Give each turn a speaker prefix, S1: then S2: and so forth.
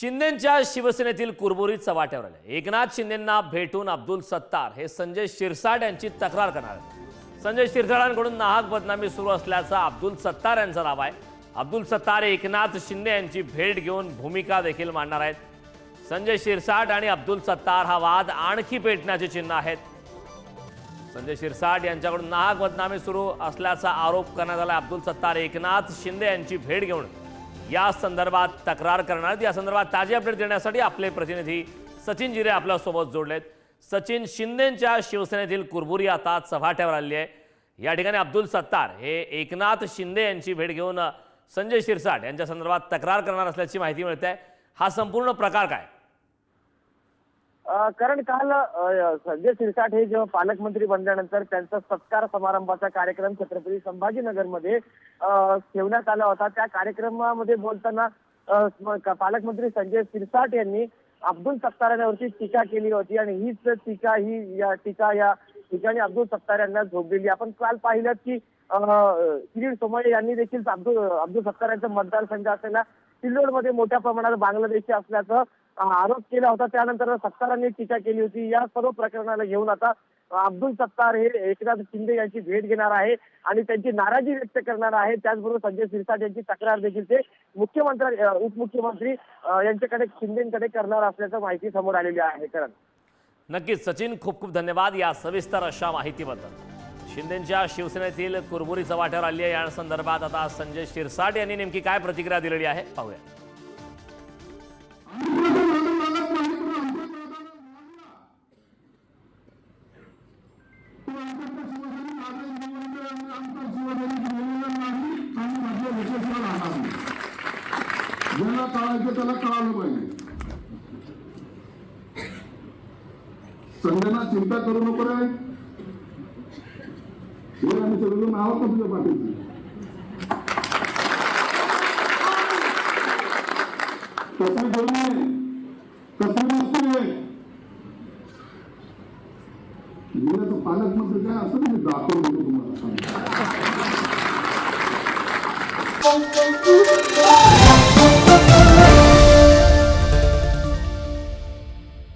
S1: शिंदेच्या शिवसेनेतील कुरबुरी चव्हाट्यावर आले. एकनाथ शिंदेंना भेटून अब्दुल सत्तार हे संजय शिरसाट यांची तक्रार करणार आहेत. संजय शिरसाटांकडून नाहक बदनामी सुरू असल्याचा अब्दुल सत्तार यांचा दावा आहे. अब्दुल सत्तार एकनाथ शिंदे यांची भेट घेऊन भूमिका देखील मांडणार आहेत. संजय शिरसाट आणि अब्दुल सत्तार हा वाद आणखी पेटण्याचे चिन्ह आहेत. संजय शिरसाट यांच्याकडून नाहक बदनामी सुरू असल्याचा आरोप करण्यात आला. अब्दुल सत्तार एकनाथ शिंदे यांची भेट घेऊन या संदर्भात तक्रार करणार आहेत. या संदर्भात ताजी अपडेट देण्यासाठी आपले प्रतिनिधी सचिन जिरे आपल्यासोबत जोडलेत. सचिन शिंदेच्या शिवसेनेतील कुरबुरी आता चव्हाट्यावर आली आहे. या ठिकाणी अब्दुल सत्तार हे एकनाथ शिंदे यांची भेट घेऊन संजय शिरसाट यांच्या संदर्भात तक्रार करणार असल्याची माहिती मिळते. हा संपूर्ण प्रकार काय?
S2: कारण काल संजय शिरसाट हे जेव्हा पालकमंत्री बनल्यानंतर त्यांचा सत्कार समारंभाचा कार्यक्रम छत्रपती संभाजीनगरमध्ये ठेवण्यात आला होता. त्या कार्यक्रमामध्ये बोलताना पालकमंत्री संजय शिरसाट यांनी अब्दुल सत्तार टीका केली होती आणि हीच टीका ही या टीका या ठिकाणी अब्दुल सत्तार यांना झोपलेली. आपण काल पाहिलं की किरीट सोमय यांनी देखील अब्दुल अब्दुल सत्तार यांचा मतदारसंघ असलेला सिल्लोडमध्ये मोठ्या प्रमाणात बांगलादेशी असल्याचं आरोप केला होता. त्यानंतर सत्तारांनी टीका केली होती. या सर्व प्रकरणाला घेऊन आता अब्दुल सत्तार हे एकनाथ शिंदे यांची भेट घेणार आहे आणि त्यांची नाराजी व्यक्त करणार आहे. त्याचबरोबर संजय सिरसाट यांची तक्रार देखील ते मुख्यमंत्री उपमुख्यमंत्री यांच्याकडे शिंदेकडे करणार असल्याचं माहिती समोर आलेली आहे. करण.
S1: नक्कीच सचिन खूप खूप धन्यवाद या सविस्तर अशा माहितीबद्दल. शिंदेच्या शिवसेनेतील कुरबुरीचं चव्हाट्यावर आली आहे. या संदर्भात आता संजय शिरसाट यांनी नेमकी काय प्रतिक्रिया दिलेली आहे? पाहूया.
S3: ज्याला कळायचं त्याला कळालं पाहिजे संजना चिंता करू नको रे. हे आम्ही सगळं नाव तुझ्या पाठीची कसली बोलणी आहे? कसली मस्ती आहे? जिल्ह्याचा पालकमंत्री काय असं मी दाखवून तुम्हाला.